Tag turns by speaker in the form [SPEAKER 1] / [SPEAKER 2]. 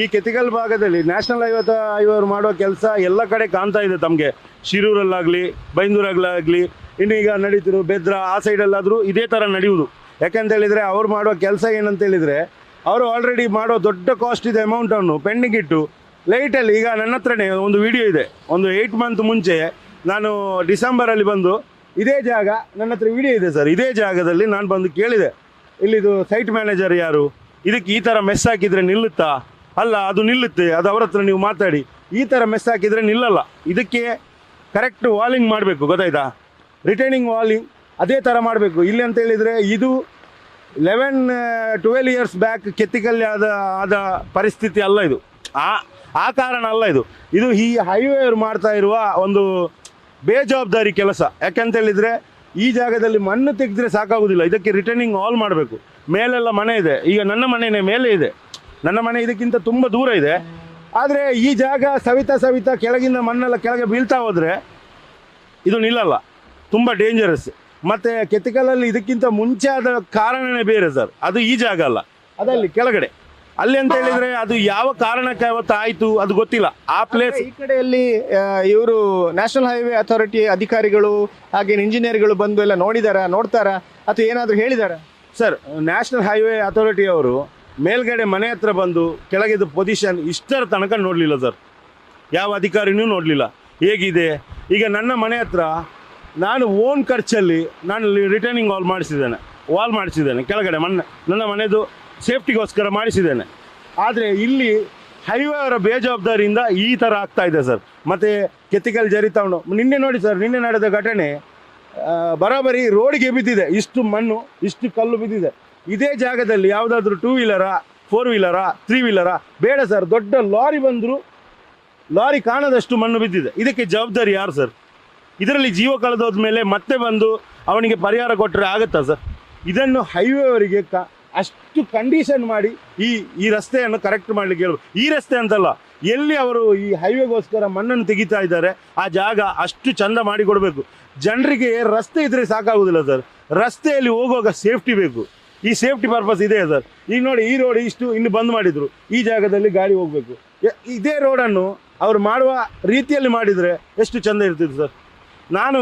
[SPEAKER 1] ಈ ಕೆತಿಗಲ್ ಭಾಗದಲ್ಲಿ national highway ಐವರು ಮಾಡೋ ಕೆಲಸ ಎಲ್ಲ ಕಡೆ ಕಾಣ್ತಾ ಇದೆ ತಮಗೆ. ಶಿರೂರಲ್ಲಾಗಲಿ ಬೈಂದೂರಲ್ಲಾಗಲಿ ಇನ್ನು ಈಗ ನಡೀತಿರು ಬೆದ್ರ ಆ ಸೈಡಲ್ಲಾದರೂ ಇದೇ ಥರ ನಡೆಯುವುದು ಯಾಕಂತ ಹೇಳಿದರೆ ಅವ್ರು ಮಾಡೋ ಕೆಲಸ ಏನಂತೇಳಿದರೆ ಅವರು ಆಲ್ರೆಡಿ ಮಾಡೋ ದೊಡ್ಡ ಕಾಸ್ಟ್ ಇದೆ ಅಮೌಂಟನ್ನು ಪೆಂಡಿಂಗ್ ಇಟ್ಟು ಲೈಟಲ್ಲಿ ಈಗ ನನ್ನ ಹತ್ರನೇ ಒಂದು ವಿಡಿಯೋ ಇದೆ. ಒಂದು ಏಯ್ಟ್ ಮಂತ್ ಮುಂಚೆ ನಾನು ಡಿಸೆಂಬರಲ್ಲಿ ಬಂದು, ಇದೇ ಜಾಗ ನನ್ನ ಹತ್ರ ವಿಡಿಯೋ ಇದೆ ಸರ್. ಇದೇ ಜಾಗದಲ್ಲಿ ನಾನು ಬಂದು ಕೇಳಿದೆ. ಇಲ್ಲಿದು ಸೈಟ್ ಮ್ಯಾನೇಜರ್ ಯಾರು? ಇದಕ್ಕೆ ಈ ಥರ ಮೆಸ್ ಹಾಕಿದರೆ ನಿಲ್ಲುತ್ತಾ? ಅಲ್ಲ, ಅದು ನಿಲ್ಲುತ್ತೆ, ಅದು ಅವ್ರ ಹತ್ರ ನೀವು ಮಾತಾಡಿ. ಈ ಥರ ಮೆಸ್ ಹಾಕಿದರೆ ನಿಲ್ಲಲ್ಲ. ಇದಕ್ಕೆ ಕರೆಕ್ಟ್ ವಾಲಿಂಗ್ ಮಾಡಬೇಕು, ಗೊತ್ತಾಯ್ತಾ? ರಿಟರ್ನಿಂಗ್ ವಾಲಿಂಗ್ ಅದೇ ಥರ ಮಾಡಬೇಕು. ಇಲ್ಲಿ ಅಂತ ಹೇಳಿದರೆ ಇದು ಲೆವೆನ್ ಟ್ವೆಲ್ ಇಯರ್ಸ್ ಬ್ಯಾಕ್ ಕೆತ್ತಿಕಲ್ಲಿ ಆದ ಆದ ಪರಿಸ್ಥಿತಿ ಅಲ್ಲ ಇದು. ಆ ಆ ಕಾರಣ ಅಲ್ಲ ಇದು. ಇದು ಈ ಹೈವೇ ಮಾಡ್ತಾ ಇರುವ ಒಂದು ಬೇಜವಾಬ್ದಾರಿ ಕೆಲಸ. ಯಾಕೆಂತ ಹೇಳಿದರೆ ಈ ಜಾಗದಲ್ಲಿ ಮಣ್ಣು ತೆಗೆದ್ರೆ ಸಾಕಾಗುವುದಿಲ್ಲ ಇದಕ್ಕೆ ರಿಟರ್ನಿಂಗ್ ಆಲ್ ಮಾಡಬೇಕು. ಮೇಲೆಲ್ಲ ಮನೆ ಇದೆ. ಈಗ ನನ್ನ ಮನೆಯೇ ಮೇಲೆ ಇದೆ. ನನ್ನ ಮನೆ ಇದಕ್ಕಿಂತ ತುಂಬ ದೂರ ಇದೆ. ಆದರೆ ಈ ಜಾಗ ಸವಿತಾ ಸವಿತಾ ಕೆಳಗಿಂದ ಮಣ್ಣೆಲ್ಲ ಕೆಳಗೆ ಬೀಳ್ತಾ ಹೋದರೆ ಇದು ನಿಲ್ಲಲ್ಲ. ತುಂಬ ಡೇಂಜರಸ್ ಮತ್ತು ಕೆತ್ತಿಕಲಲ್ಲಿ ಇದಕ್ಕಿಂತ ಮುಂಚೆ ಆದ ಕಾರಣನೇ ಬೇರೆ ಸರ್. ಅದು ಈ ಜಾಗ ಅಲ್ಲ. ಅದಲ್ಲಿ ಕೆಳಗಡೆ. ಅಲ್ಲಿ ಅಂತ ಹೇಳಿದರೆ ಅದು ಯಾವ ಕಾರಣಕ್ಕೆ ಅವತ್ತು ಆಯಿತು ಅದು ಗೊತ್ತಿಲ್ಲ. ಆ ಪ್ಲೇಸ್
[SPEAKER 2] ಈ ಕಡೆಯಲ್ಲಿ ಇವರು ನ್ಯಾಷನಲ್ ಹೈವೇ ಅಥಾರಿಟಿ ಅಧಿಕಾರಿಗಳು ಹಾಗೆ ಇಂಜಿನಿಯರ್ಗಳು ಬಂದು ಎಲ್ಲ ನೋಡಿದಾರ ನೋಡ್ತಾರ? ಅಥವಾ ಏನಾದರೂ ಹೇಳಿದಾರ?
[SPEAKER 1] ಸರ್ ನ್ಯಾಷನಲ್ ಹೈವೇ ಅಥಾರಿಟಿ ಅವರು ಮೇಲ್ಗಡೆ ಮನೆ ಹತ್ರ ಬಂದು ಕೆಳಗಿದ್ದ ಪೊಸಿಷನ್ ಇಷ್ಟರ ತನಕ ನೋಡಲಿಲ್ಲ ಸರ್. ಯಾವ ಅಧಿಕಾರಿನೂ ನೋಡಲಿಲ್ಲ. ಹೇಗಿದೆ? ಈಗ ನನ್ನ ಮನೆ ಹತ್ರ ನಾನು ಓನ್ ಖರ್ಚಲ್ಲಿ ನಾನು ರಿಟರ್ನಿಂಗ್ ವಾಲ್ ಮಾಡಿಸಿದ್ದೇನೆ. ವಾಲ್ ಮಾಡಿಸಿದ್ದೇನೆ, ಕೆಳಗಡೆ ಮನೆ, ನನ್ನ ಮನೆಯದು ಸೇಫ್ಟಿಗೋಸ್ಕರ ಮಾಡಿಸಿದ್ದೇನೆ. ಆದರೆ ಇಲ್ಲಿ ಹೈವೇ ಅವರ ಬೇಜವಾಬ್ದಾರಿಯಿಂದ ಈ ಥರ ಆಗ್ತಾ ಇದೆ ಸರ್. ಮತ್ತು ಕೆತ್ತಿಕಲ್ ಜರಿ ತಗೊಂಡು ನಿನ್ನೆ ನೋಡಿ ಸರ್, ನಿನ್ನೆ ನಡೆದ ಘಟನೆ ಆ, ರೋಡ್ಗೆ ಬಿದ್ದಿದೆ. ಇಷ್ಟು ಮಣ್ಣು ಇಷ್ಟು ಕಲ್ಲು ಬಿದ್ದಿದೆ. ಇದೇ ಜಾಗದಲ್ಲಿ ಯಾವುದಾದ್ರೂ two wheeler four wheeler three wheeler ಬೇಡ ಸರ್ ದೊಡ್ಡ ಲಾರಿ ಬಂದರೂ ಲಾರಿ ಕಾಣದಷ್ಟು ಮಣ್ಣು ಬಿದ್ದಿದೆ. ಇದಕ್ಕೆ ಜವಾಬ್ದಾರಿ ಯಾರು ಸರ್ ಇದರಲ್ಲಿ ಜೀವ ಕಳೆದೋದ ಮೇಲೆ ಮತ್ತೆ ಬಂದು ಅವನಿಗೆ ಪರಿಹಾರ ಕೊಟ್ಟರೆ ಆಗುತ್ತಾ ಸರ್ ಇದನ್ನು ಹೈವೇವರಿಗೆ ಕ ಅಷ್ಟು ಕಂಡೀಷನ್ ಮಾಡಿ ಈ ಈ ರಸ್ತೆಯನ್ನು ಕರೆಕ್ಟ್ ಮಾಡಲಿಕ್ಕೆ ಹೇಳಬೇಕು. ಈ ರಸ್ತೆ ಅಂತಲ್ಲ ಎಲ್ಲಿ ಅವರು ಈ ಹೈವೇಗೋಸ್ಕರ ಮಣ್ಣನ್ನು ತೆಗಿತಾ ಇದ್ದಾರೆ, ಆ ಜಾಗ ಅಷ್ಟು ಚಂದ ಮಾಡಿ ಕೊಡಬೇಕು ಜನರಿಗೆ ರಸ್ತೆ ಇದ್ರೆ ಸಾಕಾಗೋದಿಲ್ಲ ಸರ್. ರಸ್ತೆಯಲ್ಲಿ ಹೋಗುವಾಗ ಸೇಫ್ಟಿ ಬೇಕು. ಈ ಸೇಫ್ಟಿ ಪರ್ಪಸ್ ಇದೆ ಸರ್. ಈಗ ನೋಡಿ, ಈ ರೋಡ್ ಇಷ್ಟು ಇನ್ನು ಬಂದ್ ಮಾಡಿದ್ರು. ಈ ಜಾಗದಲ್ಲಿ ಗಾಡಿ ಹೋಗಬೇಕು. ಇದೇ ರೋಡನ್ನು ಅವರು ಮಾಡುವ ರೀತಿಯಲ್ಲಿ ಮಾಡಿದರೆ ಎಷ್ಟು ಚಂದ ಇರ್ತಿತ್ತು ಸರ್. ನಾನು